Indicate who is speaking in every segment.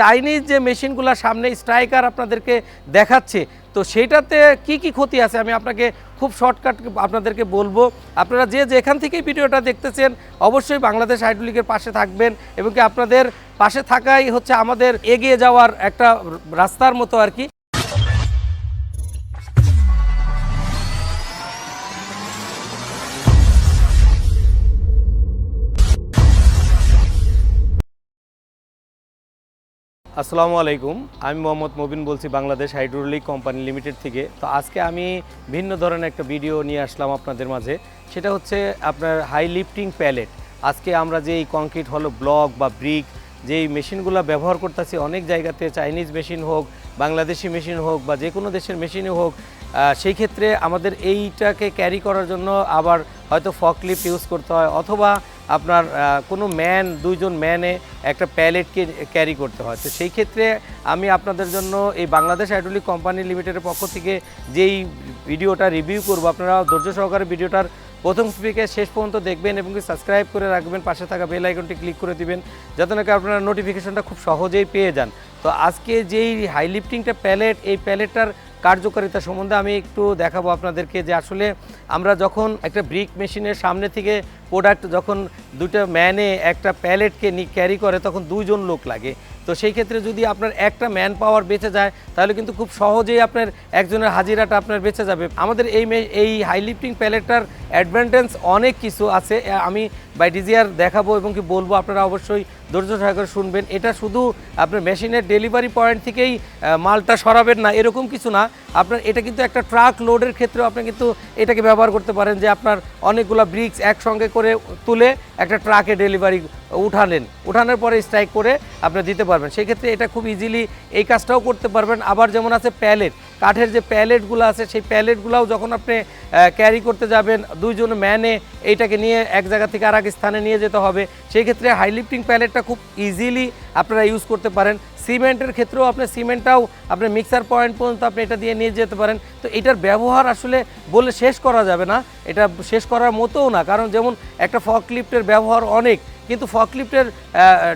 Speaker 1: Chinese যে মেশিনগুলো সামনে স্ট্রাইকার আপনাদেরকে দেখাচ্ছে, তো সেটাতে কি কি ক্ষতি আছে? আমি আপনাকে খুব শর্টকাট আপনাদেরকে বলব। আপনারা যে যেখান থেকেই ভিডিওটা দেখতেছেন, অবশ্যই বাংলাদেশ হাইড্রোলিকের পাশে থাকবেন এবং কি আপনাদের পাশে থাকাই হচ্ছে আমাদের এগিয়ে যাওয়ার একটা রাস্তার মতো আর কি। আসসালামু আলাইকুম, আমি মোহাম্মদ মবিন বলছি বাংলাদেশ হাইড্রোলিক কোম্পানি লিমিটেড থেকে। তো আজকে আমি ভিন্ন ধরনের একটা ভিডিও নিয়ে আসলাম আপনাদের মাঝে। সেটা হচ্ছে আপনার হাই লিফটিং প্যালেট আজকে আমরা যে এই কংক্রিট হলো ব্লক বা ব্রিক যেই মেশিনগুলো ব্যবহার করতেছি, অনেক জায়গাতে চাইনিজ মেশিন হোক, বাংলাদেশি মেশিন হোক বা যে কোনো দেশের মেশিনই হোক সেই ক্ষেত্রে আমাদের এইটাকে ক্যারি করার জন্য আবার হয়তো ফকলিফট ইউজ করতে হয় অথবা আপনার কোনো ম্যান দুইজন ম্যানে একটা প্যালেটকে ক্যারি করতে হয়। তো সেই ক্ষেত্রে আমি আপনাদের জন্য এই বাংলাদেশ হাইড্রোলিক কোম্পানি লিমিটেডের পক্ষ থেকে যেই ভিডিওটা রিভিউ করব, আপনারা ধৈর্য সহকারে ভিডিওটার প্রথম থেকে শেষ পর্যন্ত দেখবেন এবং সাবস্ক্রাইব করে রাখবেন, পাশে থাকা বেল আইকনটি ক্লিক করে দিবেন, যাতে নাকি আপনারা নোটিফিকেশনটা খুব সহজেই পেয়ে যান। তো আজকে যেই হাই লিফটিংটা প্যালেট এই প্যালেটটার কার্যকারিতা সম্বন্ধে আমি একটু দেখাবো আপনাদেরকে যে আসলে আমরা যখন একটা ব্রিক মেশিনের সামনে থেকে প্রোডাক্ট যখন দুটো ম্যানে একটা প্যালেটকে ক্যারি করে, তখন দুইজন লোক লাগে। তো সেই ক্ষেত্রে যদি আপনার একটা ম্যান পাওয়ার বেঁচে যায়, তাহলে কিন্তু খুব সহজেই আপনার একজনের হাজিরাটা আপনার বেঁচে যাবে। আমাদের এই এই হাই লিফটিং প্যালেটটার অ্যাডভান্টেজ অনেক কিছু আছে। আমি বাই ডিজিআর দেখাবো এবং কি বলব, আপনারা অবশ্যই ধৈর্য সহকারে শুনবেন। এটা শুধু আপনার মেশিনের ডেলিভারি পয়েন্ট থেকেই মালটা সরাবেন না, এরকম কিছু না। আপনার, এটা কিন্তু একটা ট্রাক লোডের ক্ষেত্রেও আপনি কিন্তু এটাকে ব্যবহার করতে পারেন যে আপনার অনেকগুলো ব্রিক্স একসঙ্গে করে তুলে একটা ট্রাকে ডেলিভারি উঠালেন উঠানোর পরে স্ট্রাইক করে আপনি দিতে পারবেন। সেই ক্ষেত্রে এটা খুব ইজিলি এই কাজটাও করতে পারবেন। আবার যেমন আছে প্যালেট কাঠের যে প্যালেটগুলো আছে, সেই প্যালেটগুলোও যখন আপনি ক্যারি করতে যাবেন, দুইজন ম্যানে এইটাকে নিয়ে এক জায়গা থেকে আর এক স্থানে নিয়ে যেতে হবে। সেই ক্ষেত্রে হাই লিফটিং প্যালেটটা খুব ইজিলি আপনারা ইউজ করতে পারেন। সিমেন্টের ক্ষেত্রেও আপনি সিমেন্টটাও আপনি মিক্সার পয়েন্ট পর্যন্ত আপনি এটা দিয়ে নিয়ে যেতে পারেন। তো এটার ব্যবহার আসলে বলে শেষ করা যাবে না। এটা শেষ করার মতোও না, কারণ যেমন একটা ফকলিফ্টের ব্যবহার অনেক, কিন্তু ফকলিফ্টের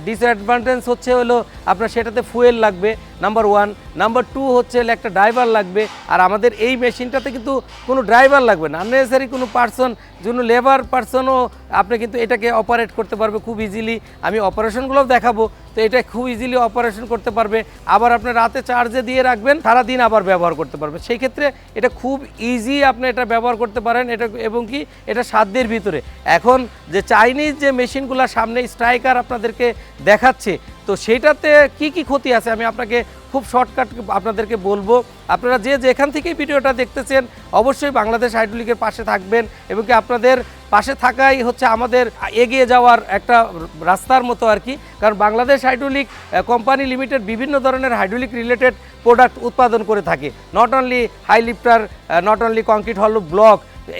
Speaker 1: ডিসঅ্যাডভান্টেজ হচ্ছে হলো আপনার সেটাতে ফুয়েল লাগবে। নাম্বার ওয়ান নাম্বার টু হচ্ছে একটা ড্রাইভার লাগবে। আর আমাদের এই মেশিনটাতে কিন্তু কোনো ড্রাইভার লাগবে না। আননেসারি কোনো পার্সন কোনো লেবার পার্সনও আপনি কিন্তু এটাকে অপারেট করতে পারবে খুব ইজিলি আমি অপারেশনগুলোও দেখাবো। তো এটা খুব ইজিলি অপারেশন করতে পারবে। আবার আপনি রাতে চার্জে দিয়ে রাখবেন, সারাদিন আবার ব্যবহার করতে পারবে। সেই ক্ষেত্রে এটা খুব ইজি আপনি এটা ব্যবহার করতে পারেন। এটা এবং কি? এটা সাধ্যের ভিতরে। এখন যে চাইনিজ যে মেশিনগুলো সামনে স্ট্রাইকার আপনাদেরকে দেখাচ্ছে তো সেটাতে কি কি ক্ষতি আছে? আমি আপনাকে খুব শর্টকাট আপনাদেরকে বলব। আপনারা যে যেখান থেকেই ভিডিওটা দেখতেছেন, অবশ্যই বাংলাদেশ হাইড্রোলিকের পাশে থাকবেন এবং কি আপনাদের পাশে থাকাই হচ্ছে আমাদের এগিয়ে যাওয়ার একটা রাস্তার মতো আর কি। কারণ বাংলাদেশ হাইড্রোলিক কোম্পানি লিমিটেড বিভিন্ন ধরনের হাইড্রোলিক রিলেটেড প্রোডাক্ট উৎপাদন করে থাকে। Not only high lifter not only concrete hollow block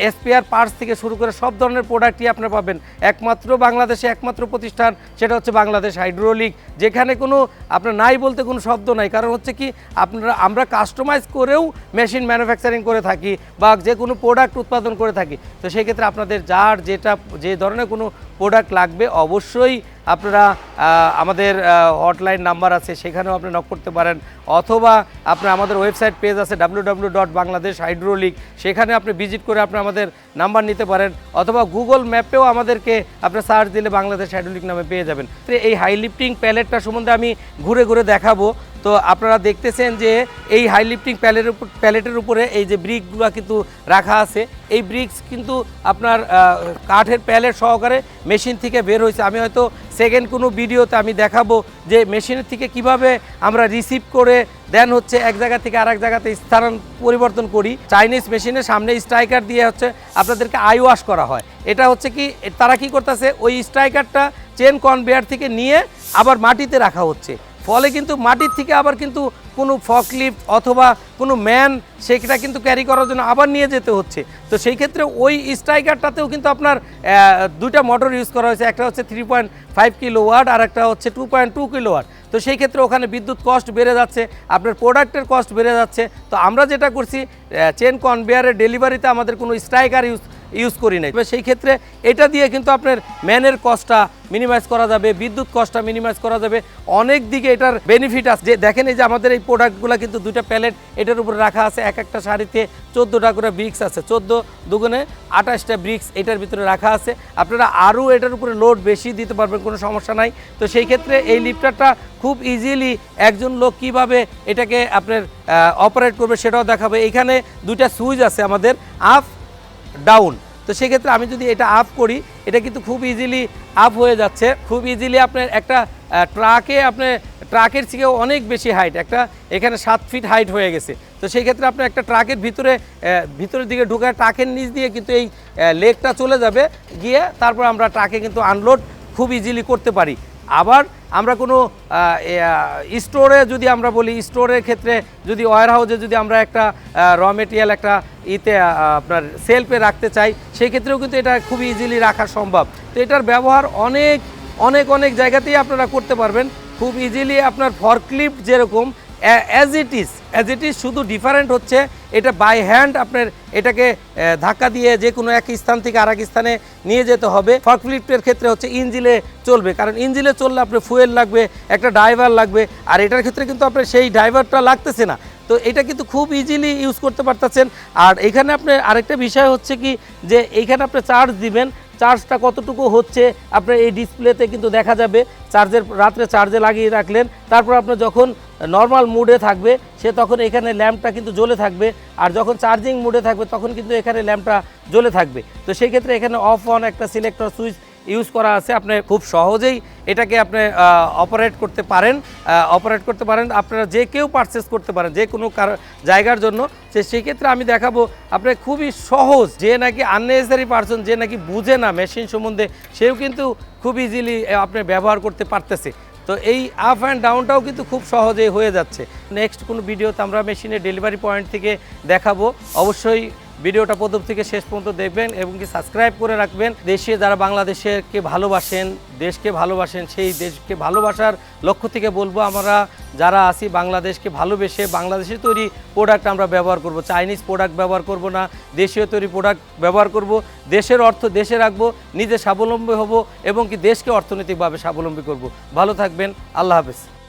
Speaker 1: SPR parts থেকে শুরু করে সব ধরনের প্রোডাক্টই আপনারা পাবেন। একমাত্র বাংলাদেশে একমাত্র প্রতিষ্ঠান, সেটা হচ্ছে বাংলাদেশ হাইড্রোলিক যেখানে কোনো, আপনার নাই বলতে কোনো শব্দ নাই। কারণ হচ্ছে কি, আপনারা, আমরা কাস্টমাইজ করেও মেশিন ম্যানুফ্যাকচারিং করে থাকি বা যে কোনো প্রোডাক্ট উৎপাদন করে থাকি। তো সেই ক্ষেত্রে আপনাদের যার যেটা, যে ধরনের কোনো প্রোডাক্ট লাগবে, অবশ্যই আপনারা আমাদের হটলাইন নাম্বার আছে, সেখানেও আপনি নক করতে পারেন। অথবা আপনার আমাদের ওয়েবসাইট পেজ আছে W W dot Bangladesh hydraulic সেখানে আপনি ভিজিট করে আপনি আমাদের নাম্বার নিতে পারেন। অথবা গুগল ম্যাপেও আমাদেরকে আপনি সার্চ দিলে বাংলাদেশ হাইড্রোলিক নামে পেয়ে যাবেন। এই হাই লিফটিং প্যালেটটা সম্বন্ধে আমি ঘুরে ঘুরে দেখাবো। তো আপনারা দেখতেছেন যে এই হাই লিফটিং প্যালেটের উপর প্যালেটের উপরে এই যে ব্রিকগুলো কিন্তু রাখা আছে। এই ব্রিক্স কিন্তু আপনার কাঠের প্যালেট সহকারে মেশিন থেকে বের হয়েছে। আমি হয়তো সেকেন্ড কোনো ভিডিওতে আমি দেখাবো যে মেশিনের থেকে কীভাবে আমরা রিসিভ করে দেন হচ্ছে এক জায়গা থেকে আরেক জায়গাতে স্থান পরিবর্তন করি। চাইনিজ মেশিনের সামনে স্ট্রাইকার দিয়ে হচ্ছে আপনাদেরকে আই ওয়াশ করা হয়। এটা হচ্ছে কি, তারা কি করতেছে? ওই স্ট্রাইকারটা চেন কনভেয়ার থেকে নিয়ে আবার মাটিতে রাখা হচ্ছে। ফলে কিন্তু মাটির থেকে আবার কিন্তু কোনো ফকলিফট অথবা কোনো ম্যান, সেটা কিন্তু ক্যারি করার জন্য আবার নিয়ে যেতে হচ্ছে। তো সেই ক্ষেত্রে ওই স্ট্রাইকারটাতেও কিন্তু আপনার দুইটা মোটর ইউজ করা হয়েছে। একটা হচ্ছে three point five kilowatt আর একটা হচ্ছে two point two kilowatt. তো সেই ক্ষেত্রে ওখানে বিদ্যুৎ কস্ট বেড়ে যাচ্ছে, আপনার প্রোডাক্টের কস্ট বেড়ে যাচ্ছে। তো আমরা যেটা করছি চেন কনভেয়ারের ডেলিভারিতে আমাদের কোনো স্ট্রাইকার ইউজ ইউজ করি না তবে সেই ক্ষেত্রে এটা দিয়ে কিন্তু আপনার ম্যানের কস্টটা মিনিমাইজ করা যাবে, বিদ্যুৎ কস্টটা মিনিমাইজ করা যাবে। অনেক দিকে এটার বেনিফিট আছে। যে দেখেন এই যে আমাদের এই প্রোডাক্টগুলো কিন্তু দুইটা প্যালেট এটার উপরে রাখা আছে। এক একটা শাড়িতে চোদ্দোটা করে ব্রিক্স আছে। চোদ্দ দুগুণে আঠাশটা ব্রিক্স এটার ভিতরে রাখা আছে। আপনারা আরও এটার উপরে লোড বেশি দিতে পারবেন, কোনো সমস্যা নাই। তো সেই ক্ষেত্রে এই লিফটারটা খুব ইজিলি একজন লোক কীভাবে এটাকে আপনার অপারেট করবে সেটাও দেখাবে। এখানে দুইটা সুইচ আছে আমাদের। আপ ডাউন তো সেক্ষেত্রে আমি যদি এটা আপ করি, এটা কিন্তু খুব ইজিলি আপ হয়ে যাচ্ছে। খুব ইজিলি আপনার একটা ট্রাকে আপনার ট্রাকের থেকেও অনেক বেশি হাইট একটা, এখানে সাত ফিট হাইট হয়ে গেছে। তো সেই ক্ষেত্রে আপনার একটা ট্রাকের ভিতরে ভিতরের দিকে ঢুকায় ট্রাকের নিচ দিয়ে কিন্তু এই লেকটা চলে যাবে। গিয়ে তারপর আমরা ট্রাকে কিন্তু আনলোড খুব ইজিলি করতে পারি। আবার আমরা কোনো স্টোরে যদি আমরা বলি স্টোরের ক্ষেত্রে যদি ওয়ার হাউসে যদি আমরা একটা র মেটেরিয়াল একটা ইতে আপনার সেলফে রাখতে চাই সেই ক্ষেত্রেও কিন্তু এটা খুব ইজিলি রাখা সম্ভব। তো এটার ব্যবহার অনেক অনেক অনেক জায়গাতেই আপনারা করতে পারবেন। খুব ইজিলি আপনার ফরক্লিফট যেরকম as it is as it is শুধু ডিফারেন্ট হচ্ছে এটা বাই হ্যান্ড আপনার এটাকে ধাক্কা দিয়ে যে কোনো এক স্থান থেকে আর স্থানে নিয়ে যেতে হবে। ফরক্লিফটের ক্ষেত্রে হচ্ছে ইঞ্জিলে চলবে, কারণ ইঞ্জিলে চললে আপনার ফুয়েল লাগবে, একটা ড্রাইভার লাগবে, আর এটার ক্ষেত্রে কিন্তু আপনার সেই ড্রাইভারটা লাগতেছে না। তো এটা কিন্তু খুব ইজিলি ইউজ করতে পারতেছেন। আর এখানে আপনার আরেকটা বিষয় হচ্ছে কি, যে এইখানে আপনি চার্জ দিবেন চার্জটা কতটুকু হচ্ছে, আপনার এই ডিসপ্লেতে কিন্তু দেখা যাবে। চার্জের, রাত্রে চার্জে লাগিয়ে রাখলেন। তারপর আপনার যখন নর্মাল মুডে থাকবে, সে তখন এখানে ল্যাম্পটা কিন্তু জ্বলে থাকবে। আর যখন চার্জিং মুডে থাকবে, তখন কিন্তু এখানে ল্যাম্পটা জ্বলে থাকবে। তো সেই ক্ষেত্রে এখানে অফ অন একটা সিলেক্টর সুইচ ইউজ করা আছে। আপনি খুব সহজেই এটাকে আপনি অপারেট করতে পারেন অপারেট করতে পারেন, আপনারা যে কেউ পারচেস করতে পারেন, যে কোনো জায়গার জন্য, সে সেই ক্ষেত্রে আমি দেখাবো, আপনি খুবই সহজ, যে নাকি আননেসেসারি পারসন যে নাকি বুঝে না মেশিন সম্বন্ধে, সেও কিন্তু খুব ইজিলি আপনি ব্যবহার করতে পারতেছে। তো এই আপ অ্যান্ড ডাউনটাও কিন্তু খুব সহজেই হয়ে যাচ্ছে। নেক্সট কোনো ভিডিওতে আমরা মেশিনের ডেলিভারি পয়েন্ট থেকে দেখাবো। অবশ্যই ভিডিওটা প্রথম থেকে শেষ পর্যন্ত দেখবেন এবং কি সাবস্ক্রাইব করে রাখবেন। দেশে যারা বাংলাদেশকে ভালোবাসেন, দেশকে ভালোবাসেন, সেই দেশকে ভালোবাসার লক্ষ্য থেকে বলব আমরা যারা আছি বাংলাদেশকে ভালোবেসে বাংলাদেশের তৈরি প্রোডাক্ট আমরা ব্যবহার করব। চাইনিজ প্রোডাক্ট ব্যবহার করব না, দেশীয় তৈরি প্রোডাক্ট ব্যবহার করব। দেশের অর্থ দেশে রাখব, নিজে স্বাবলম্বী হব এবং কি দেশকে অর্থনৈতিকভাবে স্বাবলম্বী করব। ভালো থাকবেন, আল্লাহ হাফেজ।